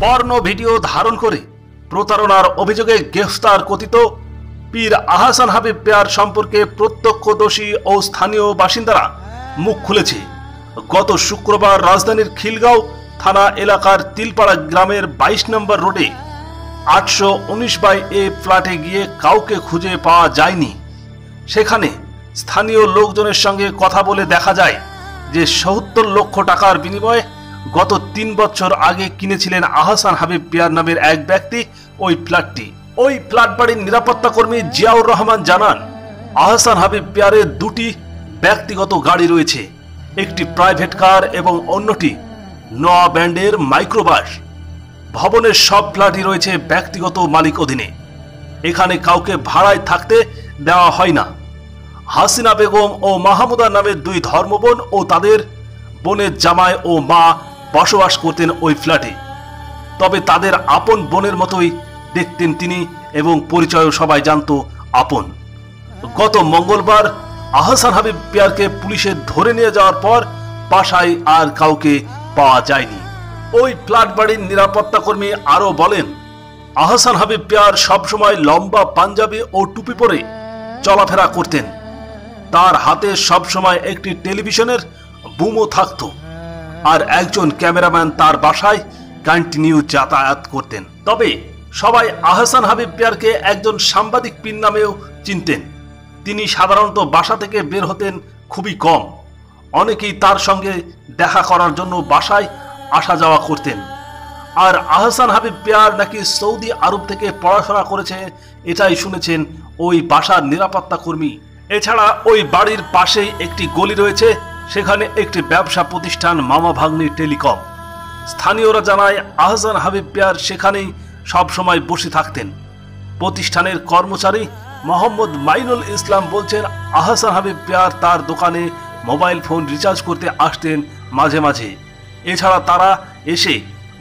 পর্ণ video ধারণ করে প্রতারণার অভিযোগে গ্রেফতার কথিত পীর আহসান হাবিব পেয়ার সম্পর্কে প্রত্যক্ষদর্শী ও স্থানীয় বাসিন্দারা মুখ খুলেছে। গত শুক্রবার রাজধানীর খিলগাঁও থানা এলাকার তিলপাড়া গ্রামের বাইশ নম্বর রোডে আটশো উনিশ বাই এ ফ্ল্যাটে গিয়ে কাউকে খুঁজে পাওয়া যায়নি। সেখানে স্থানীয় লোকজনের সঙ্গে কথা বলে দেখা যায় যে সত্তর লক্ষ টাকার বিনিময়ে গত তিন বছর আগে কিনেছিলেন আহসান হাবিব পিয়ার নামের এক ব্যক্তি ওই ফ্ল্যাটটি। ওই ফ্ল্যাট বাড়ির নিরাপত্তা কর্মী জিয়াউর রহমান জানান, আহসান হাবিব পিয়ারের দুটি ব্যক্তিগত গাড়ি রয়েছে, একটি প্রাইভেট কার এবং অন্যটি নোয়া ব্যান্ডের মাইক্রোবাস। ভবনের সব ফ্ল্যাটই রয়েছে ব্যক্তিগত মালিক অধীনে। এখানে কাউকে ভাড়ায় থাকতে দেওয়া হয় না। হাসিনা বেগম ও মাহমুদা নামের দুই ধর্মবোন ও তাদের বোনের জামাই ও মা বসবাস করতেন ওই ফ্ল্যাটে। তবে তাদের আপন বোনের মতোই দেখতেন তিনি এবং পরিচয়ও সবাই জানতো আপন। গত মঙ্গলবার আহসান হাবিব পিয়ারকে পুলিশে ধরে নিয়ে যাওয়ার পর বাসায় আর কাউকে পাওয়া যায়নি। ওই ফ্ল্যাট বাড়ির নিরাপত্তা কর্মী আরও বলেন, আহসান হাবিব পিয়ার সবসময় লম্বা পাঞ্জাবি ও টুপি পরে চলাফেরা করতেন। তার হাতে সবসময় একটি টেলিভিশনের বুমও থাকতো। আর একজন ক্যামেরাম্যান তার বাসায় কন্টিনিউ যাতায়াত করতেন। তবে সবাই আহসান হাবিব পিয়ারকে একজন সাংবাদিক পিন নামেও চিনতেন। তিনি সাধারণত বাসা থেকে বের হতেন খুবই কম। অনেকেই তার সঙ্গে দেখা করার জন্য বাসায় আসা যাওয়া করতেন। আর আহসান হাবিব পেয়ার নাকি সৌদি আরব থেকে পড়াশোনা করেছে, এটাই শুনেছেন ওই বাসার নিরাপত্তা কর্মী। এছাড়া ওই বাড়ির পাশেই একটি গলি রয়েছে সেখানে একটি ব্যবসা প্রতিষ্ঠান মামা ভাগ্নি টেলিকম। স্থানীয়রা জানায়, আহসান হাবিব পেয়ার সেখানেই সবসময় বসে থাকতেন। প্রতিষ্ঠানের কর্মচারী মোহাম্মদ মাইনুল ইসলাম বলছেন, আহসান হাবিব পেয়ার তার দোকানে মোবাইল ফোন রিচার্জ করতে আসতেন মাঝে মাঝে। এছাড়া তারা এসে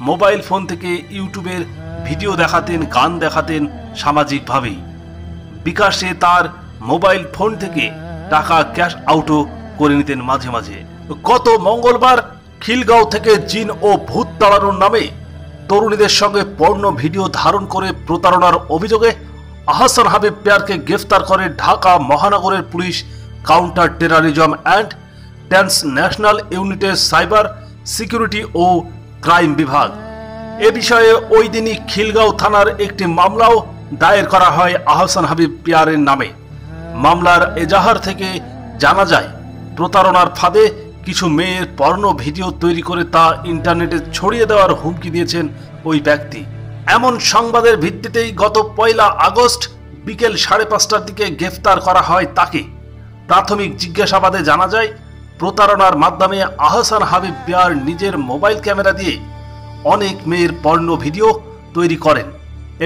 মোবাইল ফোন থেকে ইউটিউবের ভিডিও দেখাতেন, গান দেখাতেন সামাজিকভাবেই। বিকাশে তার মোবাইল ফোন থেকে টাকা ক্যাশ আউটও করে নিতেন মাঝে মাঝে। গত মঙ্গলবার খিলগাঁও থেকে জিন ও ভূত তাড়ানোর নামে তরুণীদের সঙ্গে পর্ণ ভিডিও ধারণ করে প্রতারণার অভিযোগে আহসান হাবিব পেয়ারকে গ্রেফতার করে ঢাকা মহানগরের police, counter terrorism and transnational ইউনিটের সাইবার সিকিউরিটি ও ক্রাইম বিভাগ। এ বিষয়ে ওই দিনই খিলগাঁও থানার একটি মামলাও দায়ের করা হয় আহসান হাবিব পিয়ারের নামে। মামলার এজাহার থেকে জানা যায় প্রতারণার ফাঁদে কিছু মেয়ের পর্ণ ভিডিও তৈরি করে তা ইন্টারনেটে ছড়িয়ে দেওয়ার হুমকি দিয়েছেন ওই ব্যক্তি। এমন সংবাদের ভিত্তিতেই গত পয়লা আগস্ট বিকেল সাড়ে পাঁচটার দিকে গ্রেফতার করা হয় তাকে। প্রাথমিক জিজ্ঞাসাবাদে জানা যায়, প্রতারণার মাধ্যমে আহসান হাবিব বিয়ার নিজের মোবাইল ক্যামেরা দিয়ে অনেক মেয়ের পর্ণ ভিডিও তৈরি করেন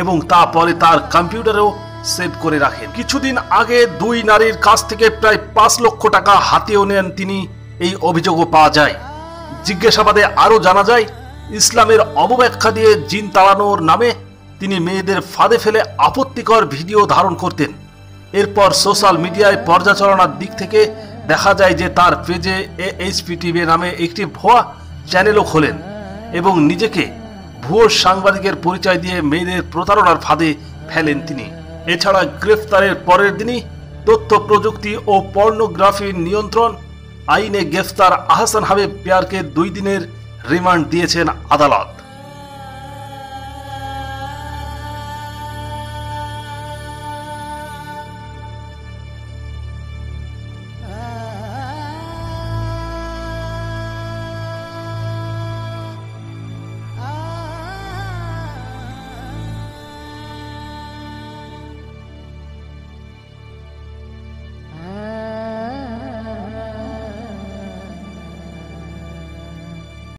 এবং তা পরে তার কম্পিউটারেও সেভ করে রাখেন। কিছুদিন আগে দুই নারীর কাছ থেকে প্রায় পাঁচ লক্ষ টাকা হাতিয়েও নেন তিনি। এই অভিযোগও পাওয়া যায়। জিজ্ঞাসাবাদে আরও জানা যায়, ইসলামের অবব্যাখ্যা দিয়ে জিন তাড়ানোর নামে তিনি মেয়েদের ফাঁদে ফেলে আপত্তিকর ভিডিও ধারণ করতেন। এরপর সোশ্যাল মিডিয়ায় পর্যালোচনার দিক থেকে দেখা যায় যে তার পেজে এইচপি টিভি নামে একটি ভুয়া চ্যানেলও খোলেন এবং নিজেকে ভুয়ো সাংবাদিকের পরিচয় দিয়ে মেয়েদের প্রতারণার ফাঁদে ফেলেন তিনি। এছাড়া গ্রেফতারের পরের দিনই তথ্য প্রযুক্তি ও পর্নোগ্রাফির নিয়ন্ত্রণ আইনে গ্রেফতার আহসান হাবিব পেয়ারকে দুই দিনের রিমান্ড দিয়েছেন আদালত।